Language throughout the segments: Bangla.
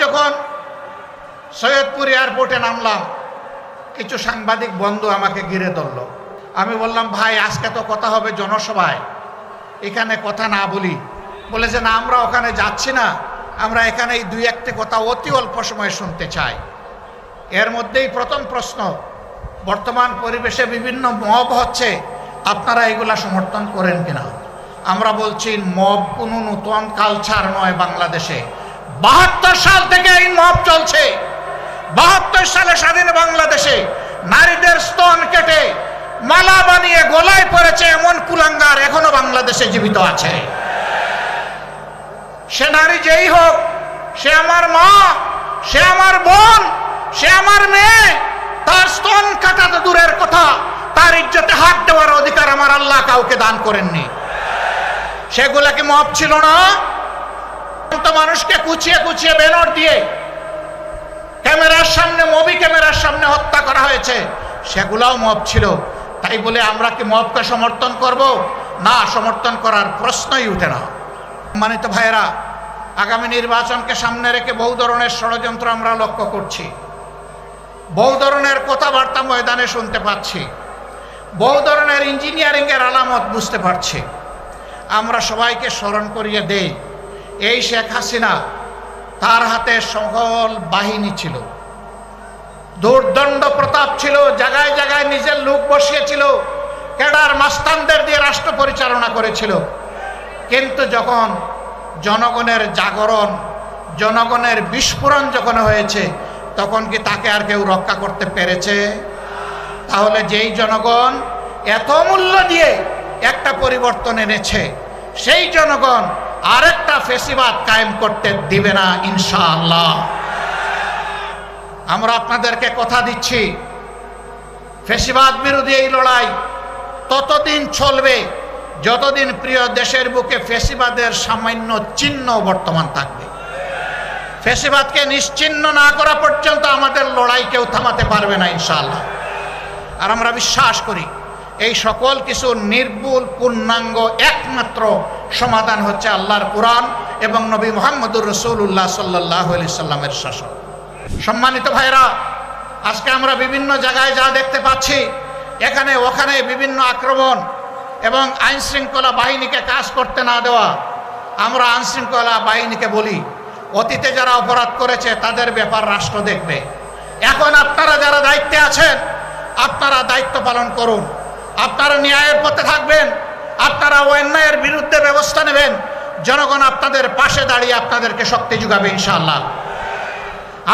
যখন সৈয়দপুর এয়ারপোর্টে নামলাম, কিছু সাংবাদিক বন্ধু আমাকে ঘিরে ধরল। আমি বললাম, ভাই, আজকে তো কথা হবে জনসভায়। এখানে কথা না বলি। বলে যে, না, আমরা ওখানে যাচ্ছি না। আমরা এখানে এই দুই একটি কথা অতি অল্প সময় শুনতে চাই। এর মধ্যেই প্রথম প্রশ্ন, বর্তমান পরিবেশে বিভিন্ন মব হচ্ছে, আপনারা এগুলা সমর্থন করেন কিনা? আমরা বলছি, মব কোনো নূতন কালচার নয় বাংলাদেশে। বাহাত্তর সাল থেকে এই মব চলছে। বাহাত্তর সালে স্বাধীন বাংলাদেশে নারীদের স্তন কেটে মালা বানিয়ে গোলায় পড়েছে এমন কুলাঙ্গার এখনও বাংলাদেশে জীবিত আছে। সে নারী যেই হোক, সে আমার মা, সে আমার বোন, সে আমার মেয়ে, তার স্তন কাটা তো দূরের কথা, তার ইজ্জতে হাত দেওয়ার অধিকার আমার আল্লাহ কাউকে দান করেননি। সেগুলা কি মপ ছিল না? মানুষকে কুচিয়ে কুচিয়ে বেনর দিয়ে ক্যামেরার সামনে মুভি ক্যামেরার সামনে হত্যা করা হয়েছে। সেগুলাও মব ছিল। তাই বলে আমরা কি মবকে সমর্থন করব? না, সমর্থন করার প্রশ্নই উঠে না। সম্মানিত ভাইয়েরা, আগামী নির্বাচনকে সামনে রেখে বহু ধরনের ষড়যন্ত্র আমরা লক্ষ্য করছি। বহু ধরনের কথাবার্তা ময়দানে শুনতে পাচ্ছি। বহু ধরনের ইঞ্জিনিয়ারিংয়ের আলামত বুঝতে পারছি। আমরা সবাইকে স্মরণ করিয়ে দেই এই শেখ হাসিনা তার হাতে সকল বাহিনী ছিল। দুর্দণ্ড প্রতাপ ছিল, জায়গায় জায়গায় নিজের লোক বসিয়েছিল, ক্যাডার মাস্তানদের দিয়ে রাষ্ট্র পরিচালনা করেছিল। কিন্তু যখন জনগণের জাগরণ, জনগণের বিস্ফোরণ যখন হয়েছে, তখন কি তাকে আর কেউ রক্ষা করতে পেরেছে? তাহলে যেই জনগণ এত মূল্য দিয়ে একটা পরিবর্তন এনেছে, সেই জনগণ আরেকটা ফেসিবাদ কায়েম করতে দিবে না, ইনশাআল্লাহ। আমরা আপনাদেরকে কথা দিচ্ছি, ফেসিবাদ বিরোধী এই লড়াই ততদিন চলবে যতদিন প্রিয় দেশের বুকে ফেসিবাদের সামান্য চিহ্ন বর্তমান থাকবে। ফেসিবাদকে নিশ্চিহ্ন না করা পর্যন্ত আমাদের লড়াই কেউ থামাতে পারবে না, ইনশাআল্লাহ। আর আমরা বিশ্বাস করি, এই সকল কিছু নির্ভুল, পূর্ণাঙ্গ, একমাত্র সমাধান হচ্ছে আল্লাহর কোরআন এবং নবী মোহাম্মদুর রসুল্লাহ সাল্লাহ আলি সাল্লামের শাসন। সম্মানিত ভাইরা, আজকে আমরা বিভিন্ন জায়গায় যা দেখতে পাচ্ছি, এখানে ওখানে বিভিন্ন আক্রমণ এবং আইন শৃঙ্খলা বাহিনীকে কাজ করতে না দেওয়া, আমরা আইন শৃঙ্খলা বাহিনীকে বলি, অতীতে যারা অপরাধ করেছে তাদের ব্যাপার রাষ্ট্র দেখবে। এখন আপনারা যারা দায়িত্বে আছেন, আপনারা দায়িত্ব পালন করুন। আপনারা ন্যায়ের পথে থাকবেন আপনারা অন্যায়ের বিরুদ্ধে ব্যবস্থা নেবেন। জনগণ আপনাদের পাশে দাঁড়িয়ে আপনাদেরকে শক্তি যোগাবে ইনশাআল্লাহ।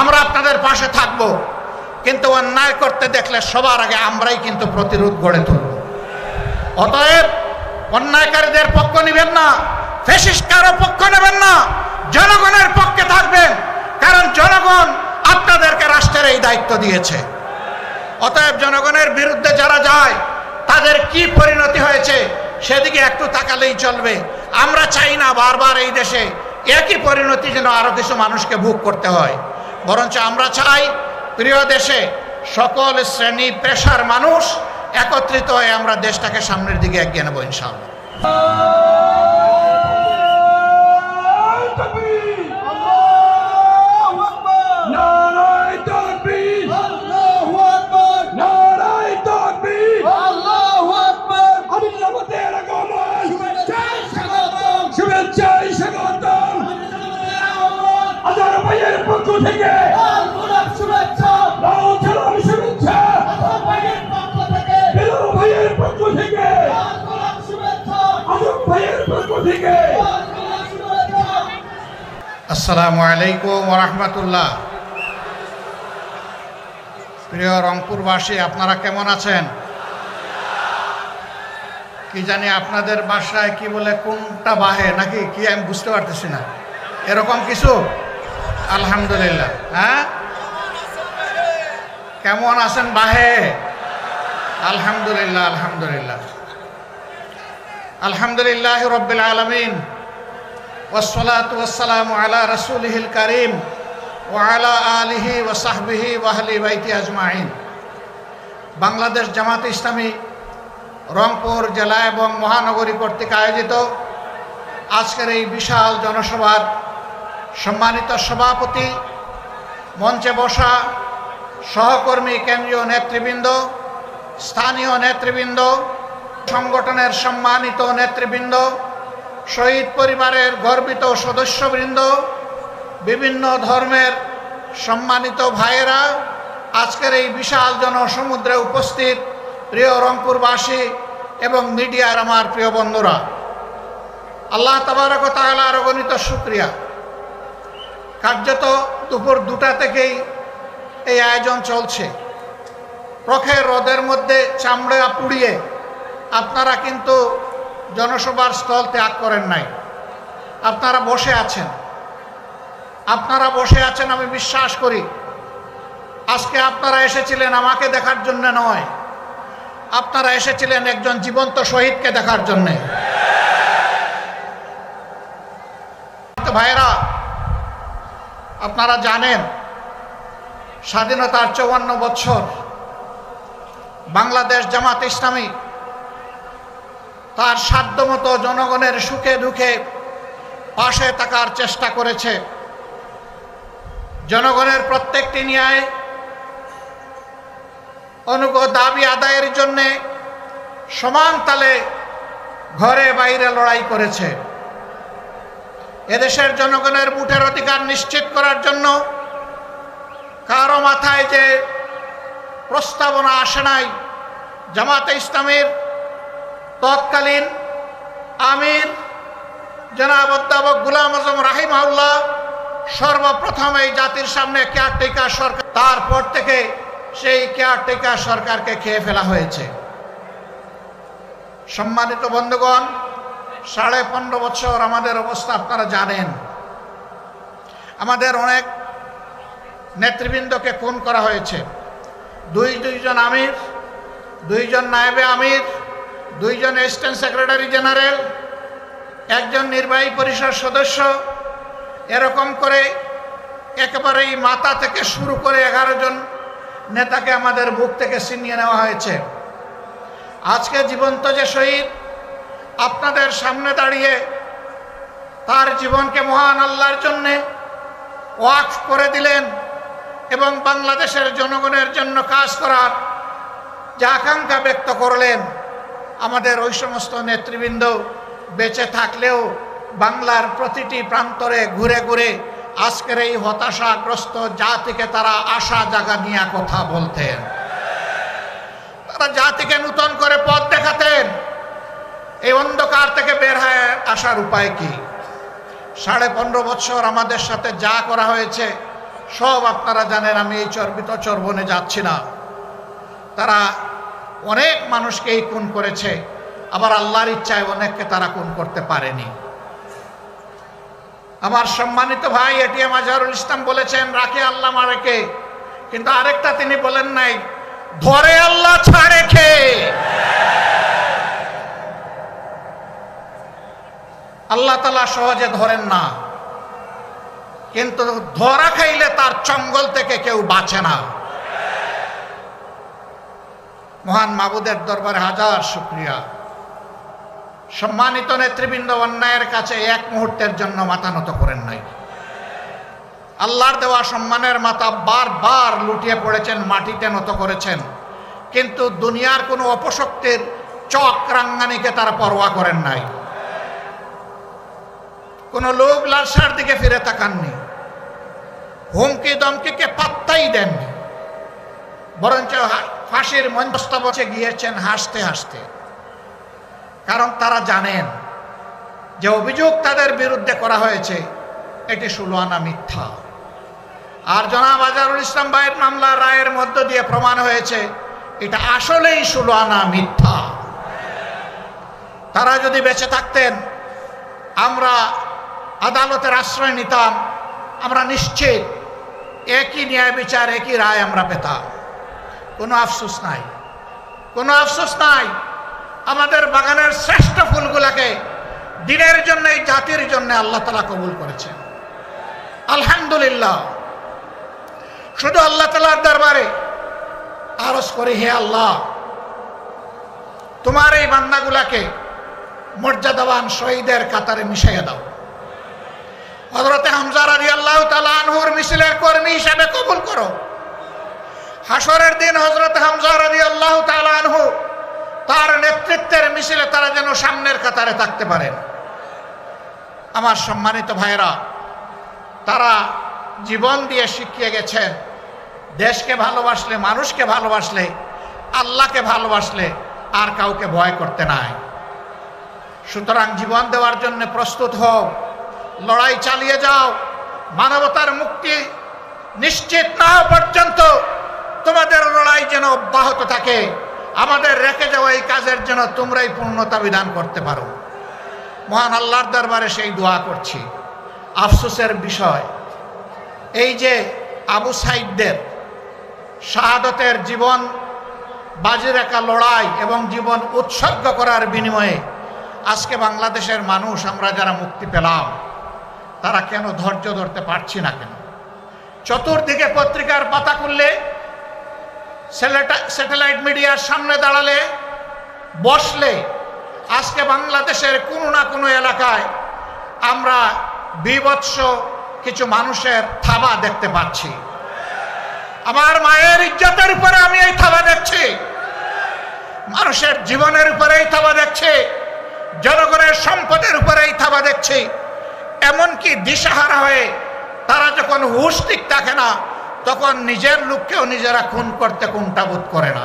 আমরা আপনাদের পাশে থাকব, কিন্তু অন্যায় করতে দেখলে সবার আগে আমরাই কিন্তু প্রতিরোধ গড়ে তুলব। অতএব অন্যায়কারীদের পক্ষ নেবেন না ফেসিস কারও পক্ষ নেবেন না, জনগণের পক্ষে থাকবেন, কারণ জনগণ আপনাদেরকে রাষ্ট্রের এই দায়িত্ব দিয়েছে। অতএব জনগণের বিরুদ্ধে যারা যায়, তাদের কি পরিণতি হয়েছে সেদিকে একটু তাকালেই চলবে। আমরা চাই না বারবার এই দেশে একই পরিণতি যেন আরও কিছু মানুষকে ভোগ করতে হয়। বরঞ্চ আমরা চাই, প্রিয় দেশে সকল শ্রেণি পেশার মানুষ একত্রিত হয়ে আমরা দেশটাকে সামনের দিকে এগিয়ে নেব ইনশাআল্লাহ। ভাইয়ের পক্ষ থেকে লাল সালাম শুভেচ্ছা। বেলাল ভাইয়ের পক্ষ থেকে। আজম ভাইয়ের পক্ষ থেকে। আসসালামু আলাইকুম রহমতুল্লাহ প্রিয় রংপুরবাসী আপনারা কেমন আছেন? কি জানি আপনাদের বাসায় কি বলে কোনটা বাহে নাকি কি আমি বুঝতে পারতেছি না। এরকম কিছু? আলহামদুলিল্লাহ হ্যাঁ? কেমন আছেন বাহে? আলহামদুলিল্লাহ আলহামদুলিল্লাহ। আলহামদুলিল্লাহ রব্বিল আলমিন। ওসলাতাম আলা রসুলহিল করিম ও আলা আলিহি ও সাহবিহি ওয়াহলি বাইতি আজমাইন। বাংলাদেশ জামাত ইসলামী রংপুর জেলা এবং মহানগরী কর্তৃক আয়োজিত আজকের এই বিশাল জনসভার সম্মানিত সভাপতি, মঞ্চে বসা সহকর্মী কেন্দ্রীয় নেতৃবৃন্দ, স্থানীয় নেতৃবৃন্দ, সংগঠনের সম্মানিত নেতৃবৃন্দ, শহীদ পরিবারের গর্বিত সদস্যবৃন্দ, বিভিন্ন ধর্মের সম্মানিত ভাইয়েরা, আজকের এই বিশাল জনসমুদ্রে উপস্থিত প্রিয় রংপুরবাসী এবং মিডিয়ার আমার প্রিয় বন্ধুরা। আল্লাহ তাবারক তাআলার অগণিত শুক্রিয়া। কার্যত দুপুর দুটা থেকেই এই আয়োজন চলছে। প্রখের রোদের মধ্যে চামড়া পুড়িয়ে আপনারা কিন্তু জনসভার স্থল ত্যাগ করেন নাই। আপনারা বসে আছেন। আপনারা বসে আছেন আমি বিশ্বাস করি। আজকে আপনারা এসেছিলেন আমাকে দেখার জন্য নয়। আপনারা এসেছিলেন একজন জীবন্ত শহীদকে দেখার জন্যে। ভাইরা আপনারা জানেন, স্বাধীনতার চৌয়ান্ন বছর বাংলাদেশ জামাত ইসলামী তার সাধ্যমতো জনগণের সুখে দুঃখে পাশে থাকার চেষ্টা করেছে। জনগণের প্রত্যেকটি ন্যায় অনুগ দাবি আদায়ের জন্যে সমান তালে ঘরে বাইরে লড়াই করেছে। এদেশের জনগণের বুটের অধিকার নিশ্চিত করার জন্য কারও মাথায় যে প্রস্তাবনা আসে নাই, জামাতে ইসলামের তৎকালীন আমির জনাব অধ্যাপক গুলাম আজম রাহিমাউল্লাহ সর্বপ্রথম এই জাতির সামনে কেয়ারটেকার সরকার, তারপর থেকে সেই কেয়ারটেকার সরকারকে খেয়ে ফেলা হয়েছে। সম্মানিত বন্ধুগণ সাড়ে পনেরো বছর আমাদের অবস্থা আপনারা জানেন। আমাদের অনেক নেতৃবৃন্দকে খুন করা হয়েছে। দুই, দুইজন আমির, দুইজন নায়েবে আমির, দুইজন অ্যাসিস্ট্যান্ট সেক্রেটারি জেনারেল একজন নির্বাহী পরিষদ সদস্য। এরকম করে একেবারেই মাথা থেকে শুরু করে এগারো জন নেতাকে আমাদের বুক থেকে ছিনিয়ে নেওয়া হয়েছে। আজকে জীবন্ত যে শহীদ আপনাদের সামনে দাঁড়িয়ে তার জীবনকে মহান আল্লাহর জন্যে ওয়াকফ করে দিলেন এবং বাংলাদেশের জনগণের জন্য কাজ করার যে আকাঙ্ক্ষা ব্যক্ত করলেন, আমাদের ওই সমস্ত নেতৃবৃন্দ বেঁচে থাকলেও বাংলার প্রতিটি প্রান্তরে ঘুরে ঘুরে আজকের এই হতাশাগ্রস্ত জাতিকে তারা আশা জাগা নিয়ে কথা বলতেন। তারা জাতিকে নূতন করে পথ দেখাতেন। এই অন্ধকার থেকে বের হয়ে আসার উপায় কি? সাড়ে পনেরো বছর আমাদের সাথে যা করা হয়েছে, সব আপনারা জানেন, আমি এই চর্বিত চর্বনে যাচ্ছি না। তারা অনেক মানুষকেই খুন করেছে, আবার আল্লাহর ইচ্ছায় অনেককে তারা খুন করতে পারেনি। আমার সম্মানিত ভাই এটিএম আজহারুল ইসলাম বলেছেন, রাখে আল্লাহ মারেকে কিন্তু আরেকটা তিনি বলেন নাই, ধরে আল্লাহ ছাড়ে খেয়ে আল্লাহ তালা সহজে ধরেন না। কিন্তু ধরা খাইলে তার চঙ্গল থেকে কেউ বাঁচে না। মহান মাবুদের দরবারে হাজার শুক্রিয়া। সম্মানিত নেতৃবৃন্দ, অন্যায়ের কাছে এক মুহূর্তের জন্য মাথা নত করেন নাই। আল্লাহর দেওয়া সম্মানের মাথা বারবার লুটিয়ে পড়েছেন, মাটিতে নত করেছেন। কিন্তু দুনিয়ার কোনো অপশক্তির চক রাঙ্গানিকে তারা পরোয়া করেন নাই। কোনো লোভ লালসার দিকে ফিরে তাকাননি। হুমকি দমকিকে পাত্তাই দেননি। বরঞ্চ ফাঁসির বসে গিয়েছেন হাসতে হাসতে। কারণ তারা জানেন যে অভিযোগ তাদের বিরুদ্ধে করা হয়েছে, এটি সুলোয়ানা মিথ্যা। আর জনাব আজারুল ইসলাম ভাইয়ের মামলা রায়ের মধ্য দিয়ে প্রমাণ হয়েছে, এটা আসলেই সুলোয়ানা মিথ্যা। তারা যদি বেঁচে থাকতেন, আমরা আদালতের আশ্রয় নিতাম। আমরা নিশ্চিত একই ন্যায় বিচার, একই রায় আমরা পেতাম। কোনো আফসোস নাই। কোনো আফসোস নাই। আমাদের বাগানের শ্রেষ্ঠ ফুলগুলাকে দিনের জন্য, এই জাতির জন্য আল্লাহ তালা কবুল করেছেন। আলহামদুলিল্লাহ। শুধু আল্লাহ তালার দরবারে আরজ করি, হে আল্লাহ, তোমার এই বান্দাগুলাকে মর্যাদাবান শহীদের কাতারে মিশাইয়া দাও। হজরতে হামজা রাজি আল্লাহ তালা আনহুর মিছিলের কর্মী হিসাবে কবুল করো। হাসরের দিন হজরত হামজা রাজি আল্লাহ তালা আনহু তার নেতৃত্বের মিছিলে তারা যেন সামনের কাতারে থাকতে পারেন। আমার সম্মানিত ভাইরা তারা জীবন দিয়ে শিখিয়ে গেছেন, দেশকে ভালোবাসলে, মানুষকে ভালোবাসলে, আল্লাহকে ভালোবাসলে আর কাউকে ভয় করতে নাই। সুতরাং জীবন দেওয়ার জন্য প্রস্তুত হও। লড়াই চালিয়ে যাও। মানবতার মুক্তি নিশ্চিত না পর্যন্ত তোমাদের লড়াই যেন অব্যাহত থাকে। আমাদের রেখে যাওয়া এই কাজের যেন তোমরাই পূর্ণতা বিধান করতে পারো। মহান আল্লাহর দরবারে সেই দোয়া করছি। আফসোসের বিষয়, এই যে আবু সাইদদের শাহাদতের জীবন, বাজি রেখা লড়াই এবং জীবন উৎসর্গ করার বিনিময়ে আজকে বাংলাদেশের মানুষ, আমরা যারা মুক্তি পেলাম তারা কেন ধৈর্য ধরতে পারছি না কেন? চতুর্দিকে পত্রিকার পাতা খুললে স্যাটেলাইট মিডিয়ার সামনে দাঁড়ালে, বসলে, আজকে বাংলাদেশের কোনো না কোনো এলাকায় আমরা বিভৎস কিছু মানুষের থাবা দেখতে পাচ্ছি। আমার মায়ের ইজ্জতের উপরে আমি এই থাবা দেখছি। মানুষের জীবনের উপরে এই থাবা দেখছি। জনগণের সম্পদের উপরে এই থাবা দেখছি। এমনকি দিশাহারা হয়ে তারা যখন হুশ ঠিক থাকে না, তখন নিজের লোককেও নিজেরা খুন করতে কোনটা বোধ করে না।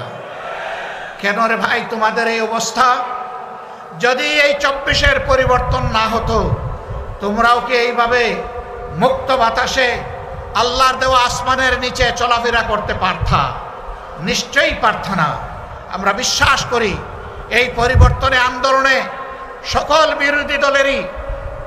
কেন রে ভাই তোমাদের এই অবস্থা? যদি এই চব্বিশের পরিবর্তন না হতো, তোমরাও কি এইভাবে মুক্ত বাতাসে আল্লাহর দেওয়া আসমানের নিচে চলাফেরা করতে পারতা? নিশ্চয়ই পারত না। আমরা বিশ্বাস করি, এই পরিবর্তনে, আন্দোলনে সকল বিরোধী দলেরই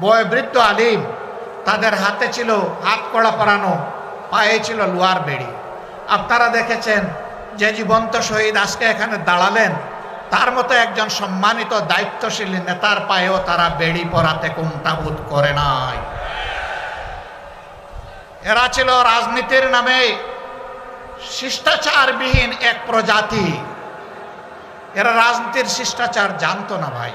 বয়বৃদ্ধ আলিম, তাদের হাতে ছিল হাত কড়া পরানো, পায়ে ছিল লোয়ার বেড়ি। আপনারা দেখেছেন যে জীবন্ত শহীদ আজকে এখানে দাঁড়ালেন, তার মতো একজন সম্মানিত দায়িত্বশীল নেতার পায়েও তারা বেড়ি পরাতে কোনটাবোধ করে নাই। এরা ছিল রাজনীতির নামে শিষ্টাচারবিহীন এক প্রজাতি। এরা রাজনীতির শিষ্টাচার জানতো না ভাই।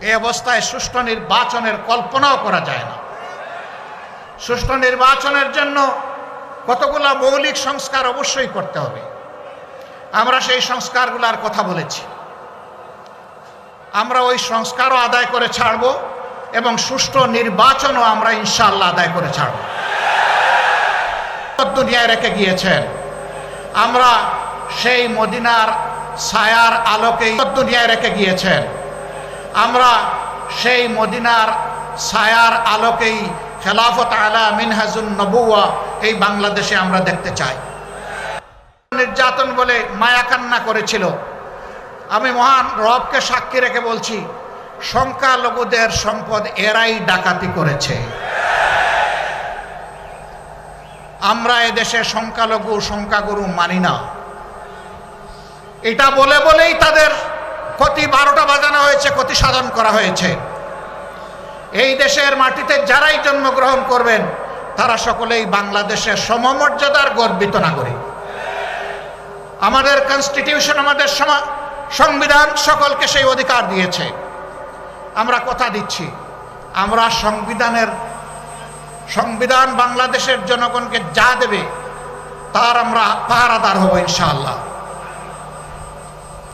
এই অবস্থায় সুষ্ঠু নির্বাচনের কল্পনাও করা যায় না। সুষ্ঠু নির্বাচনের জন্য কতগুলো মৌলিক সংস্কার অবশ্যই করতে হবে। আমরা সেই সংস্কারগুলোর কথা বলেছি। আমরা ওই সংস্কারও আদায় করে ছাড়ব এবং সুষ্ঠু নির্বাচনও আমরা ইনশাল্লাহ আদায় করে ছাড়ব। দুনিয়ায় রেখে গিয়েছেন। আমরা সেই মদিনার ছায়ার আলোকেই দুনিয়ায় রেখে গিয়েছেন। আমরা সেই মদিনার ছায়ার আলোকেই খেলাফত আলা মিনহাজুন নবুয়া এই বাংলাদেশে আমরা দেখতে চাই। নির্যাতন বলে মায়া কান্না করেছিল। আমি মহান রবকে সাক্ষী রেখে বলছি, সংখ্যালঘুদের সম্পদ এরাই ডাকাতি করেছে। আমরা এদেশে সংখ্যালঘু, সংখ্যাগুরু মানি না। এটা বলে বলেই তাদের ক্ষতি বারোটা বাজানো হয়েছে, ক্ষতি সাধন করা হয়েছে। এই দেশের মাটিতে যারাই জন্মগ্রহণ করবেন, তারা সকলেই বাংলাদেশের সমমর্যাদার গর্বিত নাগরিক। আমাদের কনস্টিটিউশন আমাদের সংবিধান সকলকে সেই অধিকার দিয়েছে। আমরা কথা দিচ্ছি, আমরা সংবিধানের, সংবিধান বাংলাদেশের জনগণকে যা দেবে, তার আমরা পাহারাদার হব ইনশাআল্লাহ।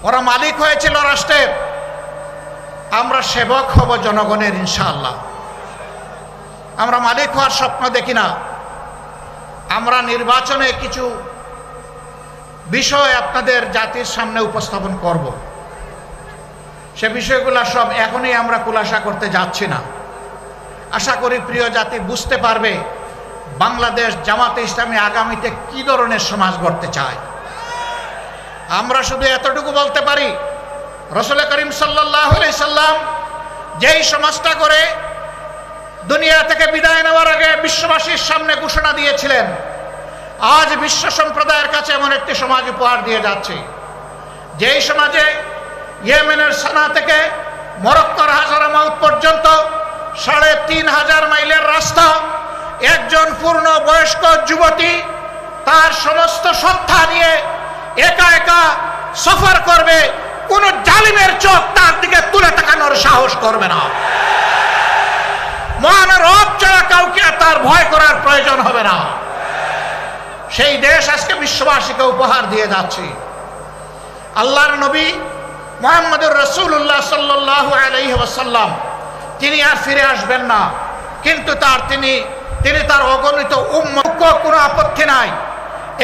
ওরা মালিক হয়েছিল রাষ্ট্রের। আমরা সেবক হব জনগণের ইনশাআল্লাহ। আমরা মালিক হওয়ার স্বপ্ন দেখি না। আমরা নির্বাচনে কিছু বিষয় আপনাদের জাতির সামনে উপস্থাপন করব। সে বিষয়গুলো সব এখনই আমরা খুলাসা করতে যাচ্ছি না। আশা করি প্রিয় জাতি বুঝতে পারবে বাংলাদেশ জামাতে ইসলামী আগামীতে কি ধরনের সমাজ গড়তে চায়। আমরা শুধু এতটুকু বলতে পারি, রসুল করিম সাল্লাম যেই সমাজটা করে দুনিয়া থেকে বিদায় নেওয়ার আগে বিশ্ববাসীর সামনে ঘোষণা দিয়েছিলেন, আজ বিশ্ব সম্প্রদায়ের কাছে এমন একটি সমাজ উপহার দিয়ে যাচ্ছে। যেই সমাজে ইয়েমেনের সানা থেকে মরক্কর হাজারামাউত পর্যন্ত সাড়ে তিন হাজার মাইলের রাস্তা, একজন পূর্ণ বয়স্ক যুবতী তার সমস্ত সত্তা নিয়ে একা একা সফর করবে, কোন জালিমের চোখ তার দিকে তুলে তাকানোর সাহস করবে না। মহান রব ছাড়া কাউকে তার ভয় করার প্রয়োজন হবে না। সেই দেশ আজকে বিশ্ববাসীকে উপহার দিয়ে যাচ্ছে। আল্লাহর নবী মোহাম্মদুর রসুল্লাহ সাল্লাহ আলহি ওসাল্লাম তিনি আর ফিরে আসবেন না। কিন্তু তার তিনি তিনি তার অগণিত উম্মুখ কোনো আপত্তি নাই।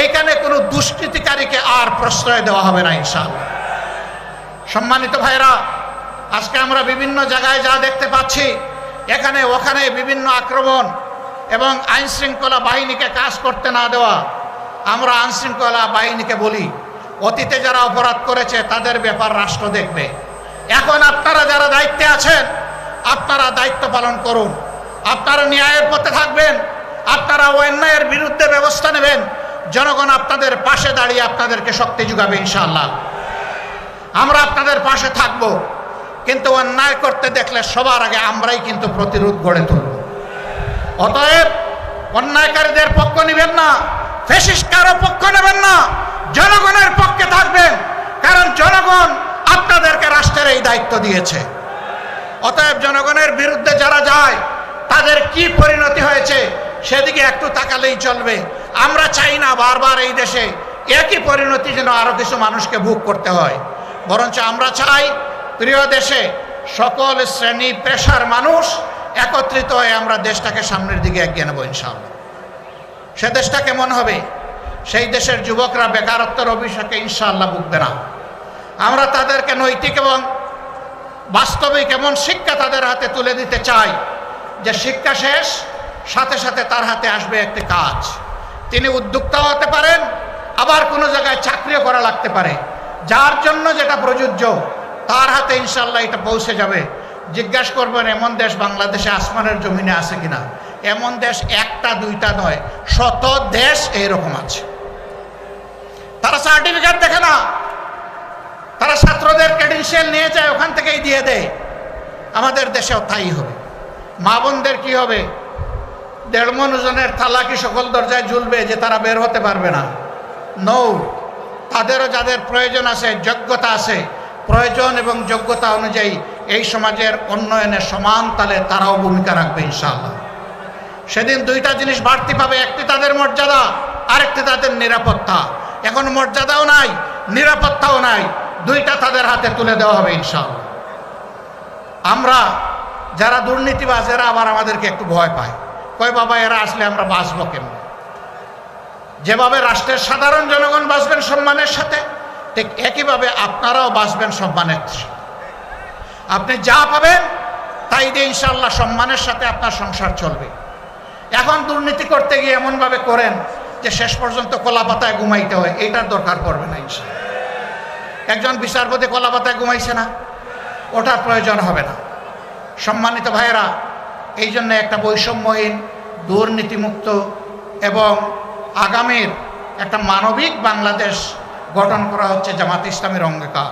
এখানে কোনো দুষ্কৃতিকারীকে আর প্রশ্রয় দেওয়া হবে না ইনশাল সম্মানিত ভাইরা আজকে আমরা বিভিন্ন জায়গায় যা দেখতে পাচ্ছি, এখানে ওখানে বিভিন্ন আক্রমণ এবং আইন শৃঙ্খলা বাহিনীকে কাজ করতে না দেওয়া, আমরা আইন শৃঙ্খলা বাহিনীকে বলি। অতীতে যারা অপরাধ করেছে, তাদের ব্যাপার রাষ্ট্র দেখবে। এখন আপনারা যারা দায়িত্বে আছেন, আপনারা দায়িত্ব পালন করুন। আপনারা ন্যায়ের পথে থাকবেন, আপনারা অন্যায়ের বিরুদ্ধে ব্যবস্থা নেবেন জনগণ আপনাদের পাশে দাঁড়িয়ে আপনাদেরকে শক্তি যোগাবে, ইনশাআল্লাহ। আমরা আপনাদের পাশে থাকব, কিন্তু অন্যায় করতে দেখলে সবার আগে আমরাই কিন্তু প্রতিরোধ গড়ে তুলব। অতএব অন্যায়কারীদের পক্ষ নেবেন না ফেসিস কারও পক্ষ নেবেন না, জনগণের পক্ষে থাকবেন, কারণ জনগণ আপনাদেরকে রাষ্ট্রের এই দায়িত্ব দিয়েছে। অতএব জনগণের বিরুদ্ধে যারা যায়, তাদের কি পরিণতি হয়েছে সেদিকে একটু তাকালেই চলবে। আমরা চাই না বারবার এই দেশে একই পরিণতি যেন আরও কিছু মানুষকে ভোগ করতে হয়। বরঞ্চ আমরা চাই প্রিয় দেশে সকল শ্রেণি পেশার মানুষ একত্রিত হয়ে আমরা দেশটাকে সামনের দিকে এগিয়ে নেব ইনশাআল্লাহ। সে দেশটা কেমন হবে? সেই দেশের যুবকরা বেকারত্বের অভিষেকে ইনশাআল্লাহ ভুগবে না। আমরা তাদেরকে নৈতিক এবং বাস্তবিক এমন শিক্ষা তাদের হাতে তুলে দিতে চাই যে শিক্ষা শেষ সাথে সাথে তার হাতে আসবে একটি কাজ। তিনি উদ্যোক্তাও হতে পারেন, আবার কোনো জায়গায় চাকরিও করা লাগতে পারে। যার জন্য যেটা প্রযোজ্য, তার হাতে ইনশাল্লাহ এটা পৌঁছে যাবে। জিজ্ঞাসা করবেন, এমন দেশ বাংলাদেশে আসমানের জমিনে আছে কিনা? এমন দেশ একটা, দুইটা নয়, শত দেশ এইরকম আছে। তারা সার্টিফিকেট দেখে না। তারা ছাত্রদের ক্রেডেন্সিয়াল নিয়ে যায়, ওখান থেকেই দিয়ে দেয়। আমাদের দেশেও তাই হবে। মা বোনদের কী হবে? দেড় মন ওজনের কি সকল দরজায় ঝুলবে যে তারা বের হতে পারবে না। নৌ তাদেরও যাদের প্রয়োজন আছে, যোগ্যতা আছে, প্রয়োজন এবং যোগ্যতা অনুযায়ী এই সমাজের উন্নয়নে সমান তালে তারাও ভূমিকা রাখবে ইনশাআল্লাহ। সেদিন দুইটা জিনিস বাড়তি পাবে, একটি তাদের মর্যাদা, আরেকটি তাদের নিরাপত্তা। এখন মর্যাদাও নাই, নিরাপত্তাও নাই, দুইটা তাদের হাতে তুলে দেওয়া হবে ইনশাআল্লাহ। আমরা যারা দুর্নীতিবাজ, এরা আবার আমাদেরকে একটু ভয় পায়। কয়, বাবা, এরা আসলে আমরা বাঁচবো কেমন? যেভাবে রাষ্ট্রের সাধারণ জনগণ বাঁচবেন সম্মানের সাথে, ঠিক একইভাবে আপনারাও বাঁচবেন সম্মানের আপনি যা পাবেন, তাই দিয়ে ইনশাল্লাহ সম্মানের সাথে আপনার সংসার চলবে। এখন দুর্নীতি করতে গিয়ে এমনভাবে করেন যে শেষ পর্যন্ত কলা পাতায় ঘুমাইতে হয় এইটার দরকার পড়বে না ইনশাল্লাহ একজন বিচারপতি কলা পাতায় ঘুমাইছে না ওটার প্রয়োজন হবে না। সম্মানিত ভাইয়েরা, এই জন্য একটা বৈষম্যহীন দুর্নীতিমুক্ত এবং আগামীর একটা মানবিক বাংলাদেশ গঠন করা হচ্ছে জামাত ইসলামের অঙ্গীকার।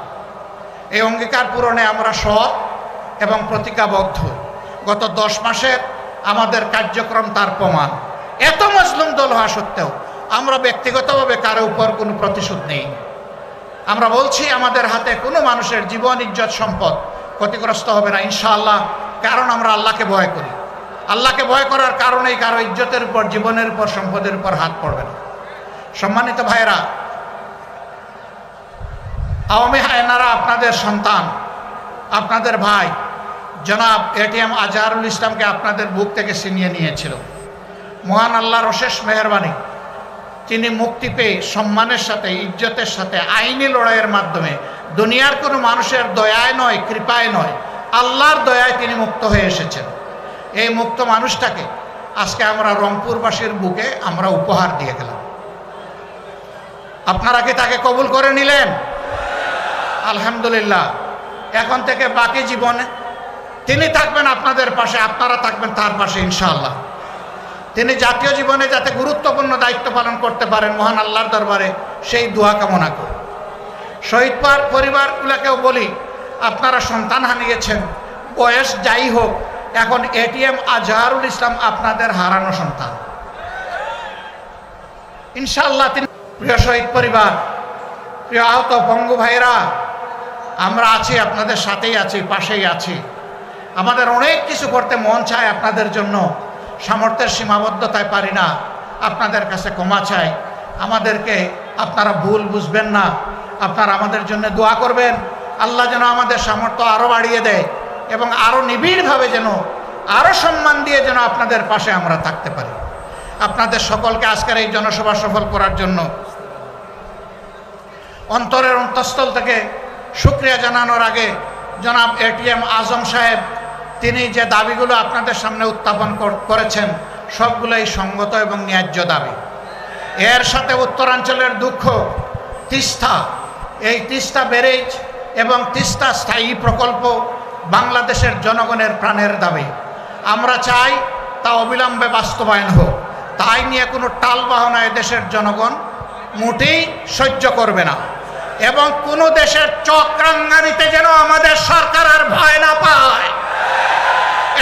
এই অঙ্গীকার পূরণে আমরা সৎ এবং প্রতিজ্ঞাবদ্ধ। গত দশ মাসের আমাদের কার্যক্রম তার প্রমাণ। এত মজলুম দল হওয়া সত্ত্বেও আমরা ব্যক্তিগতভাবে কারও উপর কোনো প্রতিশোধ নেই। আমরা বলছি, আমাদের হাতে কোনো মানুষের জীবন, ইজ্জত, সম্পদ ক্ষতিগ্রস্ত হবে না, ইনশাআল্লাহ, কারণ আমরা আল্লাহকে ভয় করি। আল্লাহকে ভয় করার কারণেই কারও ইজ্জতের উপর, জীবনের উপর, সম্পদের উপর হাত পড়বে না। সম্মানিত ভাইরা আওয়ামী হায়নারা আপনাদের সন্তান, আপনাদের ভাই, জনাব এটিএম আজহারুল ইসলামকে আপনাদের বুক থেকে ছিনিয়ে নিয়েছিল। মহান আল্লাহর অশেষ মেহরবানি। তিনি মুক্তি পেয়ে সম্মানের সাথে, ইজ্জতের সাথে, আইনি লড়াইয়ের মাধ্যমে, দুনিয়ার কোনো মানুষের দয়ায় নয়, কৃপায় নয়, আল্লাহর দয়ায় তিনি মুক্ত হয়ে এসেছেন। এই মুক্ত মানুষটাকে আজকে আমরা রংপুরবাসীর বুকে আমরা উপহার দিয়ে গেলাম আপনারা কি তাকে কবুল করে নিলেন? আলহামদুলিল্লাহ। এখন থেকে বাকি জীবনে তিনি থাকবেন আপনাদের পাশে, আপনারা থাকবেন তার পাশে, ইনশাআল্লাহ। তিনি জাতীয় জীবনে যাতে গুরুত্বপূর্ণ দায়িত্ব পালন করতে পারেন মহান আল্লাহর দরবারে, সেই দোয়া কামনা করি। শহীদ পার পরিবারগুলোকেও বলি, আপনারা সন্তান হানিয়েছেন বয়স যাই হোক এখন এটিএম আজহারুল ইসলাম আপনাদের হারানো সন্তান। ইনশাল্লাহ তিনি প্রিয় শহীদ পরিবার, প্রিয় আহত পঙ্গু ভাইরা আমরা আছি, আপনাদের সাথেই আছি, পাশেই আছি। আমাদের অনেক কিছু করতে মন চায় আপনাদের জন্য। সামর্থ্যের সীমাবদ্ধতায় পারি না, আপনাদের কাছে ক্ষমা চাই। আমাদেরকে আপনারা ভুল বুঝবেন না, আপনারা আমাদের জন্য দোয়া করবেন। আল্লাহ যেন আমাদের সামর্থ্য আরও বাড়িয়ে দেয়। এবং আরও নিবিড়ভাবে যেন আরও সম্মান দিয়ে যেন আপনাদের পাশে আমরা থাকতে পারি। আপনাদের সকলকে আজকের এই জনসভা সফল করার জন্য অন্তরের অন্তঃস্থল থেকে শুক্রিয়া জানানোর আগে জনাব এটিএম আজম সাহেব, তিনি যে দাবিগুলো আপনাদের সামনে উত্থাপন করেছেন, সবগুলোই সঙ্গত এবং ন্যায্য দাবি। এর সাথে উত্তরাঞ্চলের দুঃখ, তিস্তা, এই তিস্তা ব্যারেজ এবং তিস্তা স্থায়ী প্রকল্প বাংলাদেশের জনগণের প্রাণের দাবি। আমরা চাই তা অবিলম্বে বাস্তবায়ন হোক। তাই নিয়ে কোনো টাল বাহনা দেশের জনগণ মোটেই সহ্য করবে না। এবং কোনো দেশের চক্রাঙ্গানিতে যেন আমাদের সরকার আর ভয় না পায়।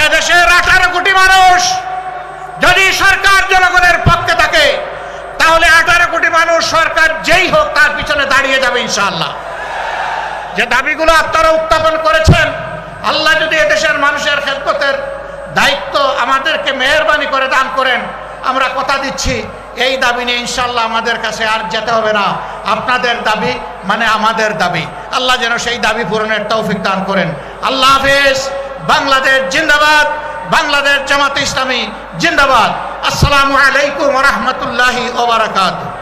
এদেশের আঠারো কোটি মানুষ যদি সরকার জনগণের পক্ষে থাকে, তাহলে আঠারো কোটি মানুষ সরকার যেই হোক তার পিছনে দাঁড়িয়ে যাবে ইনশাল্লাহ যে দাবিগুলো আপনারা উত্থাপন করেছেন আল্লাহ যদি এদেশের মানুষের খেদমতের দায়িত্ব আমাদেরকে মেহরবানি করে দান করেন, আমরা কথা দিচ্ছি, এই দাবি নিয়ে ইনশাল্লাহ আমাদের কাছে আর যেতে হবে না। আপনাদের দাবি মানে আমাদের দাবি। আল্লাহ যেন সেই দাবি পূরণের তৌফিক দান করেন। আল্লাহ হাফেজ। বাংলাদেশ জিন্দাবাদ। বাংলাদেশ জামাত ইসলামী জিন্দাবাদ। আসসালামু আলাইকুম রহমতুল্লাহি ওবরাকাতুহ